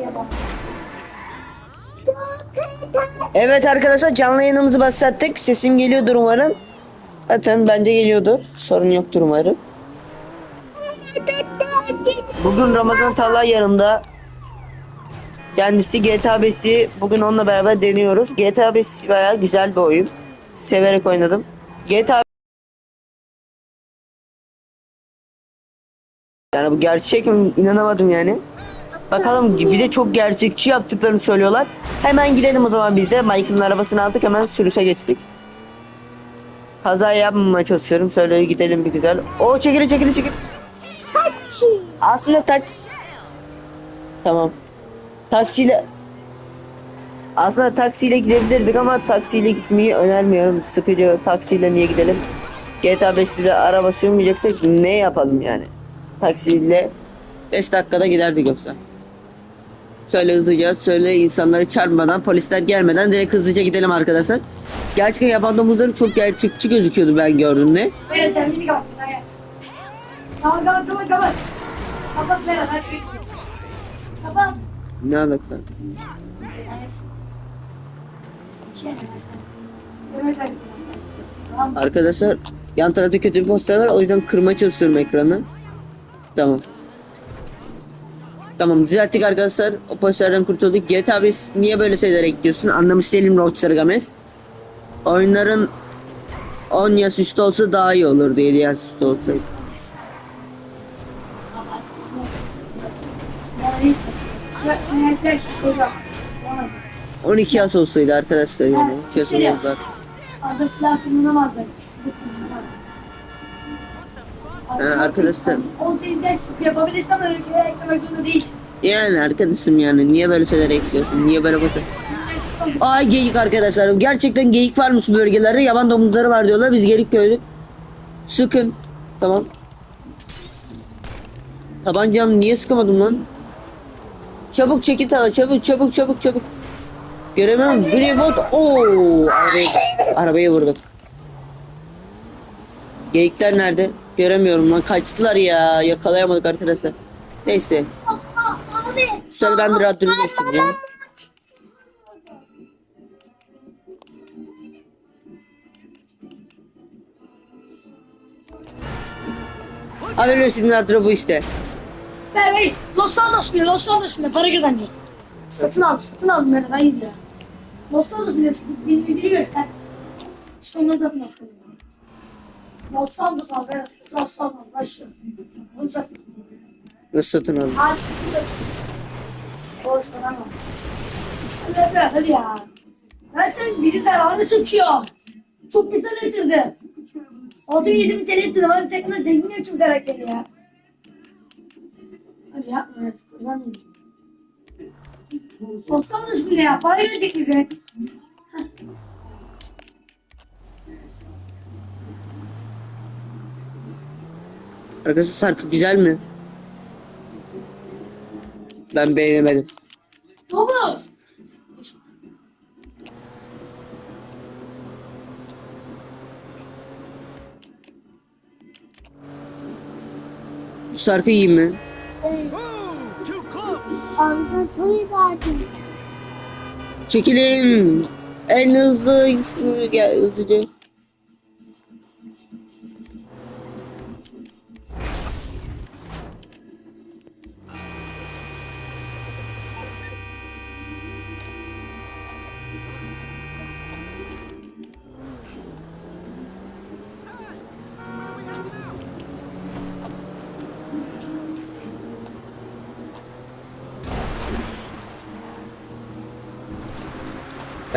yaban. Evet arkadaşlar canlı yayınımızı başlattık. Sesim geliyordur umarım. Zaten bence geliyordur. Sorun yoktur umarım. Bugün Ramazan Talha yanımda. Kendisi GTA 5'i bugün onunla beraber deniyoruz. GTA 5 bayağı güzel bir oyun. Severek oynadım. GTA Yani bu gerçek mi? İnanamadım yani. Bakalım bir de çok gerçekçi yaptıklarını söylüyorlar. Hemen gidelim o zaman biz de. Michael'ın arabasını aldık hemen sürüşe geçtik. Kaza yapmamaya çalışıyorum. Söyle gidelim bir güzel. O çekilin çekilin çekilin. Aslında tak. Tamam. Taksiyle aslında taksiyle gidebilirdik ama taksiyle gitmeyi önermiyorum. Sıkıcı taksiyle niye gidelim? GTA 5'te de araba sürmeyeceksek ne yapalım yani? Taksiyle 5 dakikada giderdik yoksa. Şöyle hızlıca söyle insanları çarpmadan polisler gelmeden direkt hızlıca gidelim arkadaşlar. Gerçekten yaban domuzları çok gerçekçi gözüküyordu ben gördüğümde. Böyle kendini sen yaz. Kapat kapat kapat kapat. Kapat Berat her şeyi. Kapat. Ne alaka? Arkadaşlar yan tarafta kötü bir poster var o yüzden kırmaya çalışıyorum ekranı. Tamam. Tamam düzelttik arkadaşlar. O posterden kurtulduk. GTA 5 niye böyle şeyler ekliyorsun? Anlamış değilim Rockstar Games. Oyunların 10 yaş üstü olsa daha iyi olurdu 7 yaş üstü olsaydı. Şey. Tamam. 12 yaş olsaydı arkadaşlar yani. 3 yaş olmazlar. Arada silah kullanamazlar. Ha, arkadaşlar. 18 yaş yapabilirsin ama öyle şeyler eklemek zorunda değilsin. Yani arkadaşım yani niye böyle şeyler ekliyorsun? Niye böyle bakın? Ay geyik arkadaşlar. Gerçekten geyik varmış bu bölgelerde. Yaban domuzları var diyorlar. Biz geyik gördük. Sıkın. Tamam. Tabancam niye sıkamadım lan? Çabuk çekil tala çabuk çabuk çabuk çabuk. Göremiyorum. Freeboot. Oo, arabayı, arabayı vurduk. Geyikler nerede? Göremiyorum lan. Kaçtılar ya. Yakalayamadık arkadaşlar. Neyse. Abi. Şöyle ben bir radyoyu göstereceğim. Haberin sizin radyo bu işte. Ben hey, Los Santos bile, Los Santos bile para kazanacağız. Satın al, satın al Meral, hayır ya. Los Santos bile, beni göster. Onu satın al. Los Santos al, Meral. Santos, başlıyoruz. Bunu satın. Nasıl satın aldın? Hadi, Boş ver ama. Hadi hadi hadi ya. Ben sen bizi zararlı sokuyor. Çok güzel getirdi. 6 7 bin TL getirdi. Bana tekne zengin yaşım karakteri ya. Hadi yapma ya. Kurban. Soksal da bile ya. Para gelecek bize. Arkadaşlar şarkı güzel mi? Ben beğenemedim. Domuz. Bu şarkı iyi mi? Verdim. Çekilin. En hızlı gel hızlıca.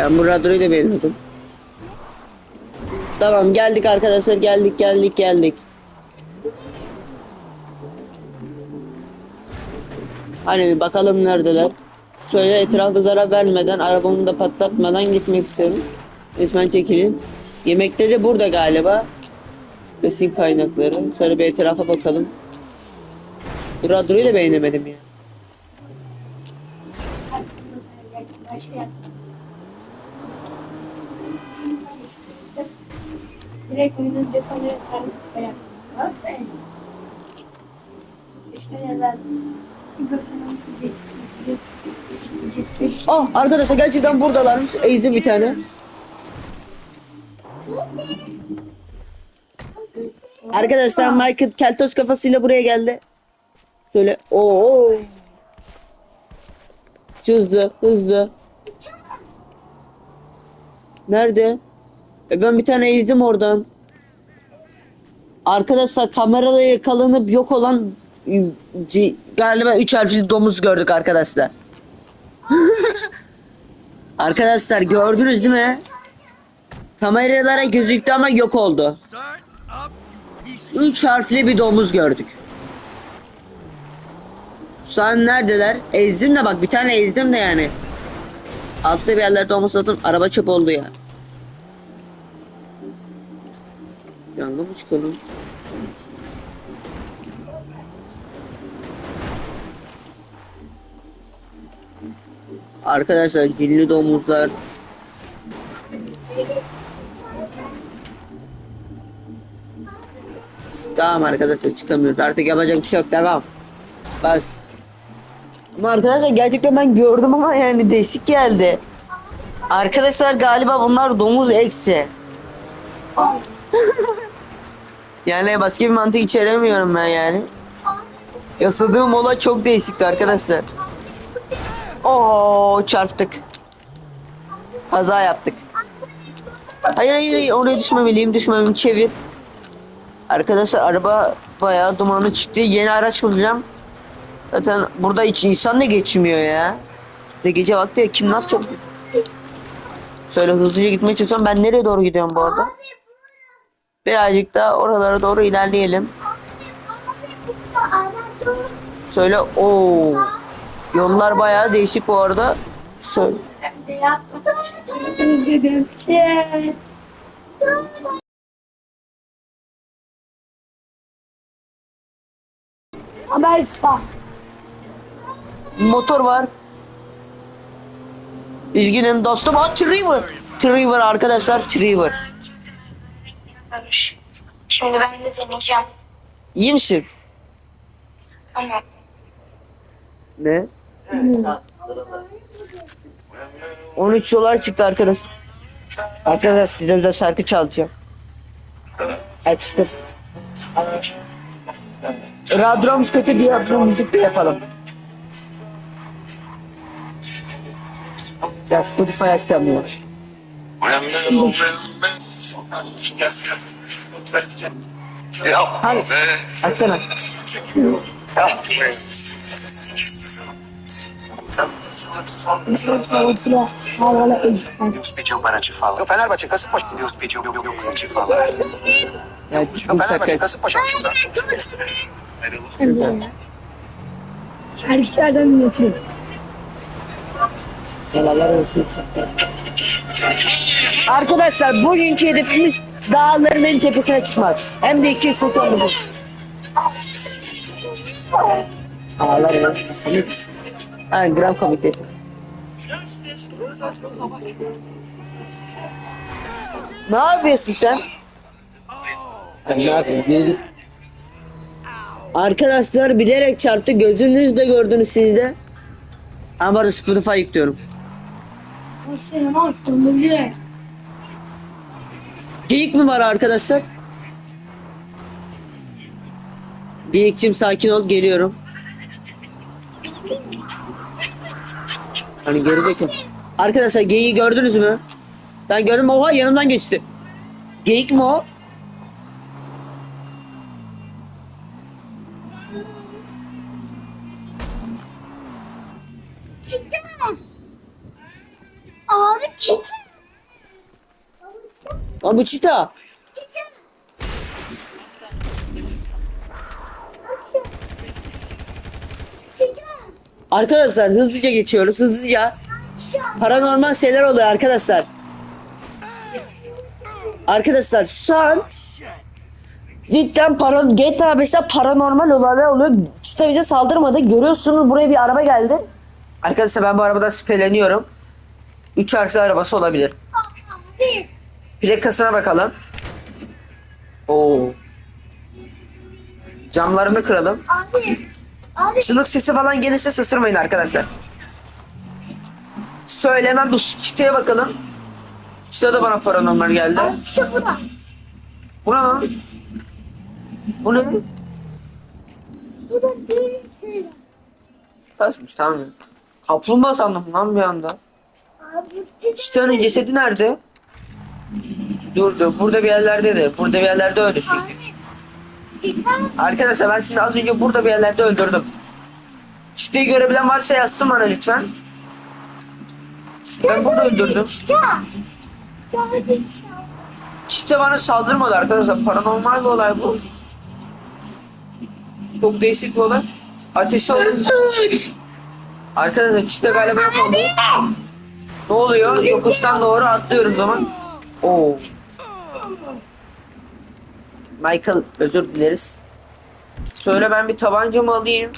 Ben bu radyoyu da beğeniyordum. Tamam geldik arkadaşlar geldik geldik geldik. Hani bakalım neredeler. Şöyle etrafı zarar vermeden arabamı da patlatmadan gitmek istiyorum. Lütfen çekilin. Yemekte de burada galiba. Besin kaynakları. Şöyle bir etrafa bakalım. Bu radyoyu da beğenemedim ya. Direkt detaylı yaptım. şeyler. Ah arkadaşlar gerçekten buradalarmış. Ezdim bir tane. Arkadaşlar Michael Keltoş kafasıyla buraya geldi. Şöyle oo. Hızlı hızlı. Nerede? E ben bir tane ezdim oradan. Arkadaşlar kamerada yakalanıp yok olan c- galiba 3 harfli domuz gördük arkadaşlar. Arkadaşlar gördünüz değil mi? Kameralara gözüktü ama yok oldu. Üç harfli bir domuz gördük. Şu an neredeler? Ezdim de bak bir tane ezdim de yani. Altta bir yerlerde domuz atın araba çöp oldu ya. Yangın mı çıkalım? Arkadaşlar cinli domuzlar Tamam arkadaşlar çıkamıyoruz. Artık yapacak bir şey yok. Devam. Bas. Ama arkadaşlar gerçekten ben gördüm ama yani değişik geldi. Arkadaşlar galiba bunlar domuz eksi. yani başka bir mantık içeremiyorum ben yani. Yasadığım olay çok değişikti arkadaşlar. Oo çarptık. Kaza yaptık. Hayır hayır hayır oraya düşmemeliyim düşmemeliyim çevir. Arkadaşlar araba bayağı dumanlı çıktı. Yeni araç bulacağım. Zaten burada hiç insan da geçmiyor ya. De gece vakti ya kim ne yapacak? Şöyle hızlıca gitmeye çalışıyorum. Ben nereye doğru gidiyorum bu arada? Birazcık daha oralara doğru ilerleyelim. Şöyle o Yollar bayağı değişik bu arada. Ki. Haber. Motor var. Üzgünüm dostum. Aa, Trevor. Trevor arkadaşlar. Trevor. Şimdi ben de deneyeceğim. İyi misin? Tamam. Ne? 13 dolar çıktı arkadaş. Arkadaşlar size özel şarkı çalacağım. Açtım. Radyomuz kötü diye bu müzik de yapalım. Ya Spotify açamıyor. Hadi açsana. Deus pediu para te falar. O Fenerbahçe Kasımpaşa. Deus pediu para te falar. Ya Fenerbahçe. Kasımpaşa. Her iki yerden yönetiyor. Helaller olsun. Arkadaşlar bugünkü hedefimiz dağların en tepesine çıkmak. Hem de 200 foto olacak. Ağlar ya. Aynen gram komitesi. Ne yapıyorsun sen? Ben ne yapayım? Arkadaşlar bilerek çarptı. Gözünüzle gördünüz siz de. Ama bari Spotify yüklüyorum. Başlarım böyle. Geyik mi var arkadaşlar? Geyikçim sakin ol geliyorum. Hani gerizekalı. Arkadaşlar geyiği gördünüz mü? Ben gördüm oha yanımdan geçti. Geyik mi o? Aa, bu çita. Arkadaşlar hızlıca geçiyoruz hızlıca. Paranormal şeyler oluyor arkadaşlar. Arkadaşlar şu an cidden para, GTA 5'te paranormal olaylar oluyor. Çita bize saldırmadı. Görüyorsunuz buraya bir araba geldi. Arkadaşlar ben bu arabadan şüpheleniyorum. 3 harfli arabası olabilir. Abi. Plakasına bakalım. Oo. Camlarını kıralım. Abi. Abi Çığlık sesi falan gelirse sısırmayın arkadaşlar. Söylemem bu çiteye bakalım. Çite de bana paranormal geldi. abi işte bu da. Bu ne lan? Bu ne? Bu da bir şey. Taşmış tamam ya. Kaplumbağa sandım lan bir anda. Abi bu Çitenin cesedi nerede? Dur dur burada bir yerlerde de. Burada bir yerlerde öldü çünkü. Arkadaşlar ben şimdi az önce burada bir yerlerde öldürdüm. Çiteyi görebilen varsa yazsın bana lütfen. Ben burada öldürdüm. Çite bana saldırmadı arkadaşlar. Paranormal bir olay bu. Çok değişik bir olay. Ateşi oldu. Arkadaşlar çite galiba yok oldu. Ne oluyor? Yokuştan doğru atlıyorum zaman. Oo. Michael özür dileriz. Söyle ben bir tabancamı alayım.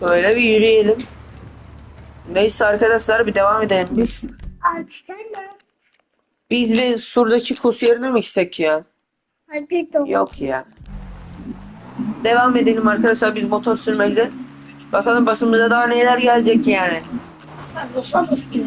Böyle bir yürüyelim. Neyse arkadaşlar bir devam edelim biz. Biz bir surdaki kus yerine mi gitsek ya? Yok ya. Devam edelim arkadaşlar biz motor sürmekte. Bakalım basımıza daha neler gelecek yani. Los Santos gibi.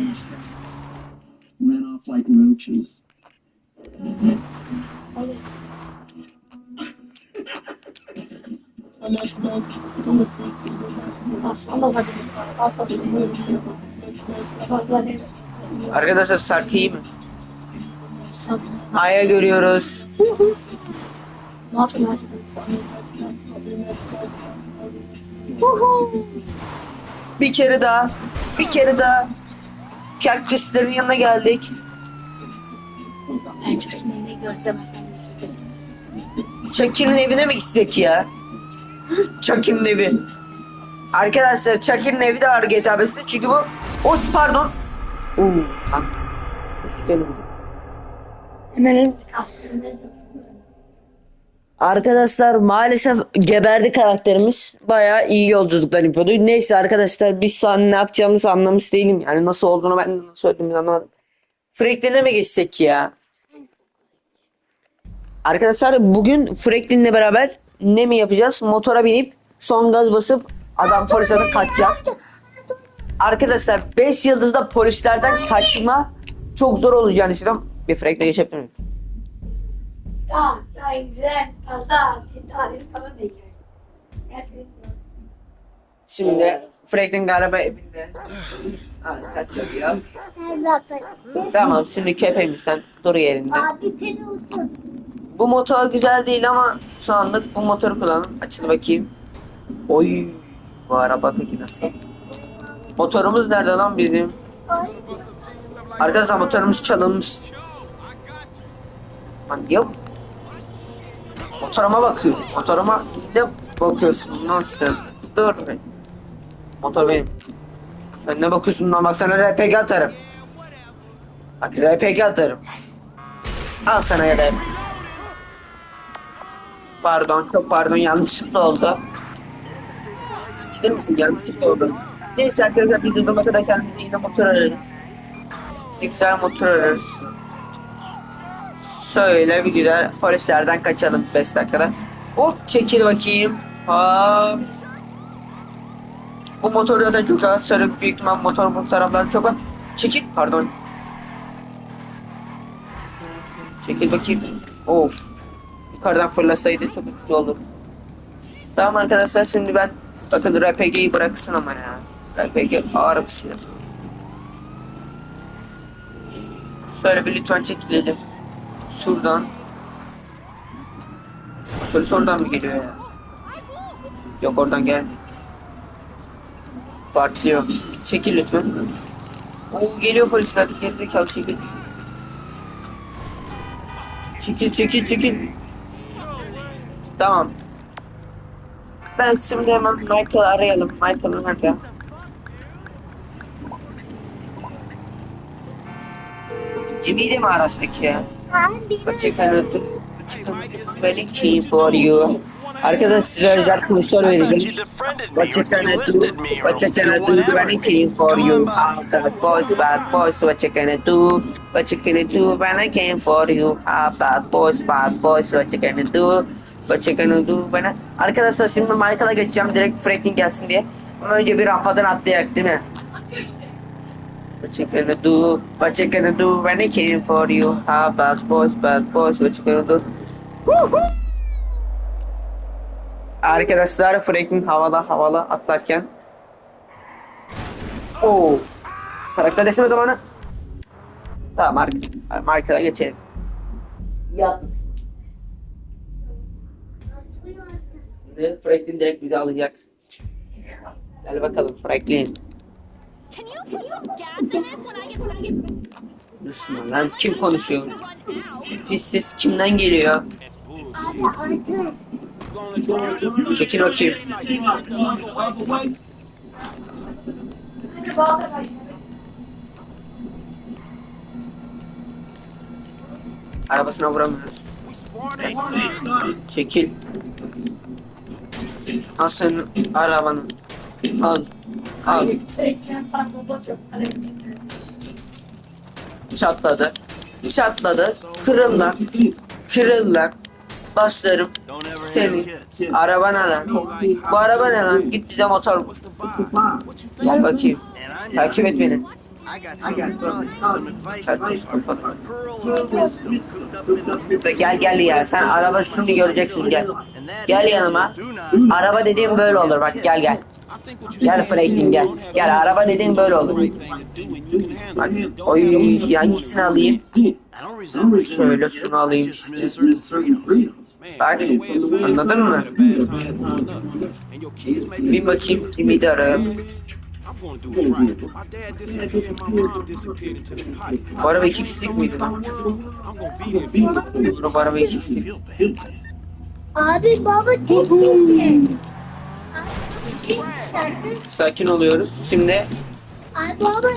Aslında Arkadaşlar şarkı iyi mi? Aya görüyoruz. Bir kere daha. Bir kere daha. Kaktüslerin yanına geldik. Ben çekmeyi gördüm. Çakir'in evine mi gitsek ya? Çakir'in evi. Arkadaşlar Çakir'in evi de var GTA 5'te çünkü bu... O pardon. Oo, lan. Nasıl benim? Hemen. Arkadaşlar maalesef geberdi karakterimiz. Bayağı iyi yolculuklar yapıyordu. Neyse arkadaşlar biz şu an ne yapacağımızı anlamış değilim. Yani nasıl olduğunu ben de nasıl öldüğümü anlamadım. Franklin'e mi geçsek ya? Arkadaşlar bugün Franklin'le beraber ne mi yapacağız? Motora binip son gaz basıp adam polisten kaçacağız. Arkadaşlar 5 yıldızda polislerden kaçma çok zor olacağını düşünüyorum. Bir Franklin'e geçebilir miyim? Tamam, daha güzel. Fazla sintalim falan. Gerçekten. Şimdi Franklin galiba evinde. Arkadaşlar ya. Tamam şimdi köpeğim sen dur yerinde. Abi seni otur. Bu motor güzel değil ama şu anlık bu motoru kullanalım. Açıl bakayım. Oy. Bu araba peki nasıl? Motorumuz nerede lan bizim? Arkadaşlar motorumuz çalınmış. Lan yok. Motoruma bakıyorum. Motoruma ne bakıyorsun lan sen? Dur. Motor benim. Sen ne bakıyorsun lan bak sana RPG atarım. Bak RPG atarım. Al sana ya. Pardon çok pardon yanlışlıkla oldu. Çekilir misin? Yanlışlıkla oldu. Neyse arkadaşlar biz hızlıma kadar kendimize yine motor ararız. Bir güzel motor ararız. Şöyle bir güzel polislerden kaçalım 5 dakikada. Hop çekil bakayım. Hop. Bu motor zaten çok az. Sarı büyük ihtimal motor bu taraftan çok az. Çekil pardon. Çekil bakayım. Of. Yukarıdan fırlasaydı çok güzel olur. Tamam arkadaşlar şimdi ben bakın RPG'yi bıraksın ama ya. RPG ağır bir silah. Şöyle bir lütfen çekilelim. Şuradan. Polis oradan mı geliyor ya? Yok oradan gel. Farklı yok. Çekil lütfen. Oo, geliyor polisler. Gerizekalı çekil. Çekil çekil çekil. Tamam. Ben şimdi hemen Michael'ı arayalım. Michael nerede? Jimmy'yi de mi arasak ya? What you gonna do? What you gonna do? Waiting for you. Arkadaşlar size özel konuşlar vereceğim. What you gonna do? What you gonna do? Waiting for you. Ah, bad boys, bad boys. What you gonna do? What you gonna do when I came for you? Ah, bad boys, bad boys. What you gonna do? Gonna do bana? Arkadaşlar şimdi Michael'a geçeceğim direkt Franklin gelsin diye. Ama önce bir rampadan atlayarak değil mi? What you gonna do? What you gonna do when I came for you? How bad boys, bad boys, what you gonna do? Arkadaşlar Franklin havada havada atlarken. Oo. Karakter değiştirme zamanı. Tamam mark markaya geçelim. Yattık. Şimdi Franklin direkt bizi alacak. Gel bakalım Franklin. Müslüman lan kim konuşuyor? Pis ses kimden geliyor? Çekil bakayım. Arabasına vuramıyoruz. Çekil. Al senin arabanı. Al. Al. Çatladı. Çatladı. Kırıl lan. Kırıl lan. Başlarım. Seni. Araba ne lan? Bu araba ne lan? Git bize motor. Gel bakayım. Takip et beni. Çarpmış kafanı. Gel gel ya. Sen araba şimdi göreceksin gel. Gel yanıma. Araba dediğim böyle olur bak gel gel. Gel Franklin gel. Gel araba dediğim böyle olur. Bak, oy hangisini alayım? Şöyle şunu alayım. Bak anladın mı? Bir bakayım Jimmy'yi de arayalım. Bu araba iki kişilik miydi lan? Doğru bu araba iki kişilik. Abi baba tek gitti. Sakin oluyoruz. Şimdi Abi baba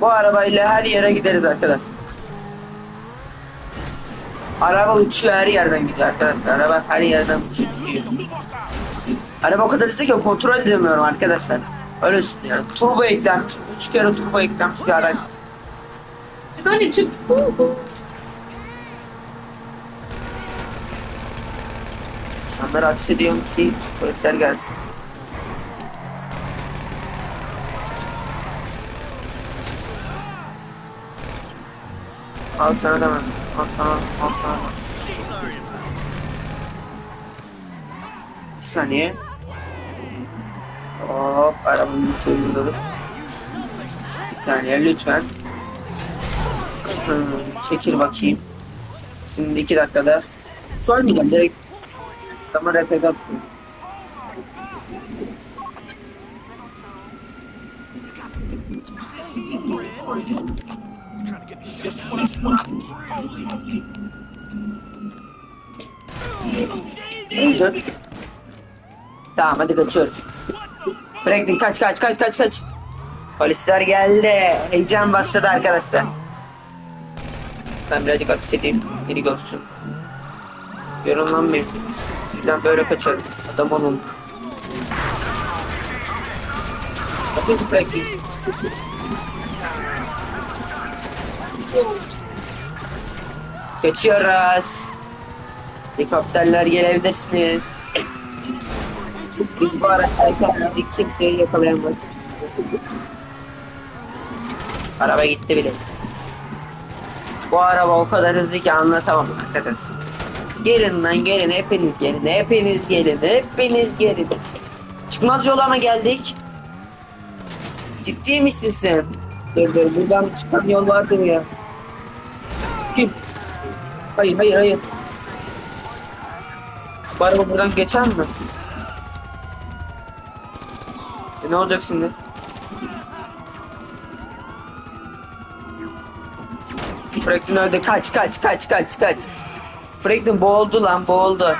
bu arabayla her yere gideriz arkadaşlar. Araba uçuyor her yerden gidiyor arkadaşlar. Araba her yerden uçuyor gidiyor. Araba o kadar hızlı ki kontrol edemiyorum arkadaşlar. Öyle yani turbo eklenmiş. Üç kere turbo eklenmiş bir araç. Böyle çık. İnsanlara ateş ediyorum ki polisler gelsin. Al sana da ben. Al tamam, al tamam. Bir saniye. Hop, arabamı çözüyorum. Bir saniye lütfen. Hmm, çekil bakayım. Şimdi iki dakikada. Sormayacağım direkt. Tamam repek attım. Dur. Tamam hadi kaçıyoruz. Franklin kaç kaç kaç kaç kaç. Polisler geldi. Heyecan başladı arkadaşlar. Ben birazcık ateş edeyim. Biri görsün. Bir. Sizden böyle kaçarım. Adam olun. Bakın Franklin. Geçiyoruz. Helikopterler gelebilirsiniz. Biz bu araçtayken bizi kimseyi yakalayamaz. Araba gitti bile. Bu araba o kadar hızlı ki anlatamam arkadaşlar. Gelin lan gelin hepiniz gelin hepiniz gelin hepiniz gelin. Çıkmaz yola mı geldik? Ciddi misin sen? Dur dur buradan çıkan yol vardır ya. Kim? Hayır hayır hayır. Bu araba buradan geçer mi? E, ne olacak şimdi? Franklin öldü kaç kaç kaç kaç kaç. Franklin boğuldu lan boğuldu.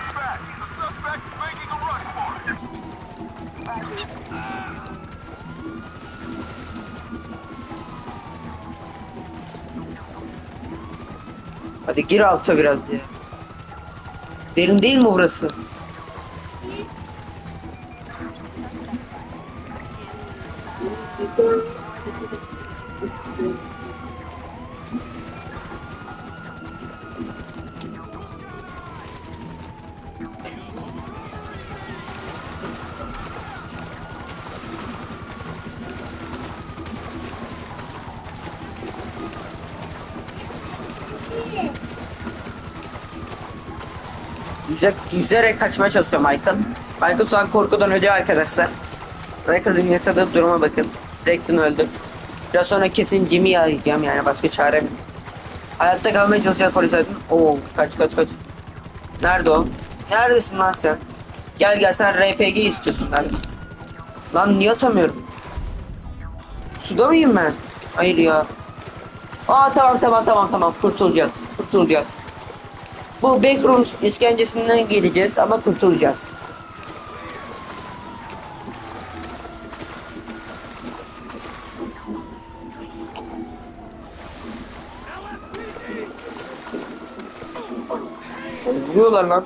Hadi gir alta biraz ya. Derin değil mi burası? Yüze, yüzerek kaçmaya çalışıyor Michael. Michael şu an korkudan ölüyor arkadaşlar. Michael'ın yaşadığı duruma bakın. Rekton öldü. Biraz sonra kesin Jimmy'yi arayacağım yani başka çarem yok. Hayatta kalmaya çalışacağız polislerden. Oo kaç kaç kaç. Nerede o? Neredesin lan sen? Gel gel sen RPG istiyorsun galiba. Lan niye atamıyorum? Suda mıyım ben? Hayır ya. Aa tamam tamam tamam tamam kurtulacağız. Kurtulacağız. Bu Backrooms işkencesinden geleceğiz ama kurtulacağız. Vuruyorlar lan.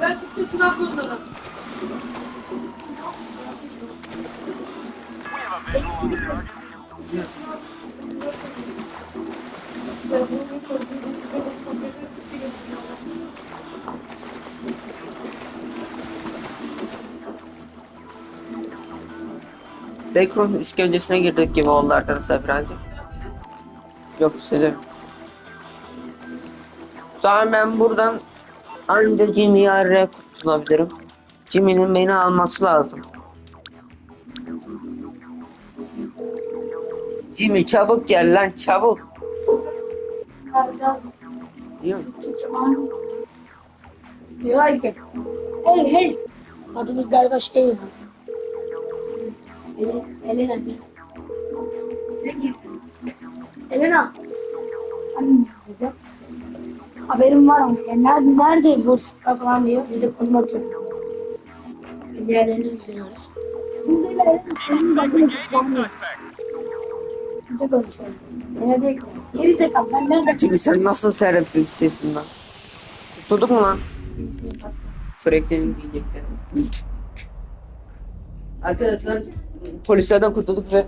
Ben Türkçesini atmadım. Thank you. Backroom işkencesine girdik gibi oldu arkadaşlar birazcık. Yok söyleyeyim. Sonra ben buradan anca Jimmy'yi araya kurtulabilirim. Jimmy'nin beni alması lazım. Jimmy çabuk gel lan çabuk. Mi? Diyorlar ki hey hey adımız galiba şey Elena? Elena. Annem bize. Haberim var ama ya nerede, nerede bu sıkla falan diyor. Bir de konum atıyor. Diğerlerini izliyoruz. Şimdi de Elena senin geldiğin için gelmiyor. Kimse konuşuyor. Ne diyor ki? Geri zekalı ben nerede Jimmy sen nasıl şeysin lan? Tutulduk mu lan? Franklin'in diyecekleri. Arkadaşlar polislerden kurtulduk ve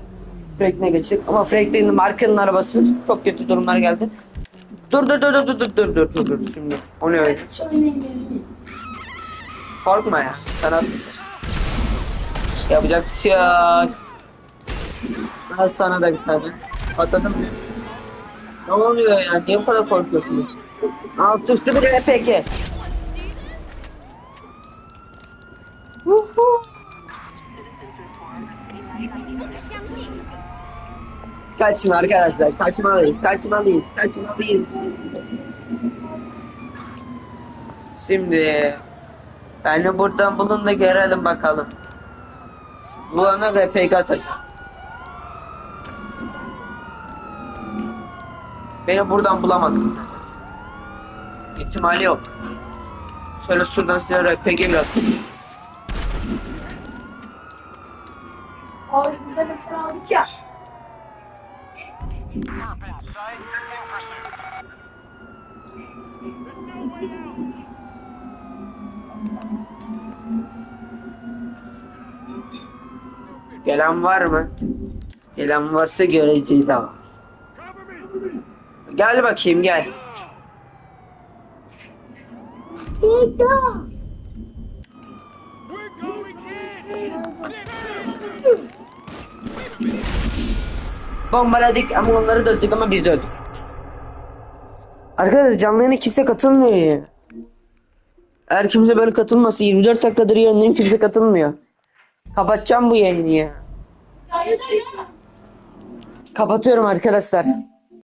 Franklin'e geçtik. Ama Franklin'in markanın arabası çok kötü durumlar geldi. Dur dur dur dur dur dur dur dur dur dur şimdi. O ne öyle? Korkma ya. Sana yapacak bir şey yok. Al sana da bir tane. Patladın mı? Ne oluyor ya? Niye bu kadar korkuyorsunuz? Alt üstü bir RPG. Kaçın arkadaşlar. Kaçmalıyız. Kaçmalıyız. Kaçmalıyız. Şimdi beni buradan bulun da görelim bakalım. Bulana RPG atacağım. Beni buradan bulamazsınız. İhtimali yok. Şöyle şuradan size RPG ile atayım. Abi bizde mesela aldık ya. Gelen var mı? Gelen varsa göreceğiz ama. Gel bakayım gel. Bombaladık ama onları da öldük ama biz de öldük. Arkadaşlar canlı yayına kimse katılmıyor ya. Eğer kimse böyle katılmasa 24 dakikadır yayındayım kimse katılmıyor. Kapatacağım bu yayını ya. Kapatıyorum arkadaşlar.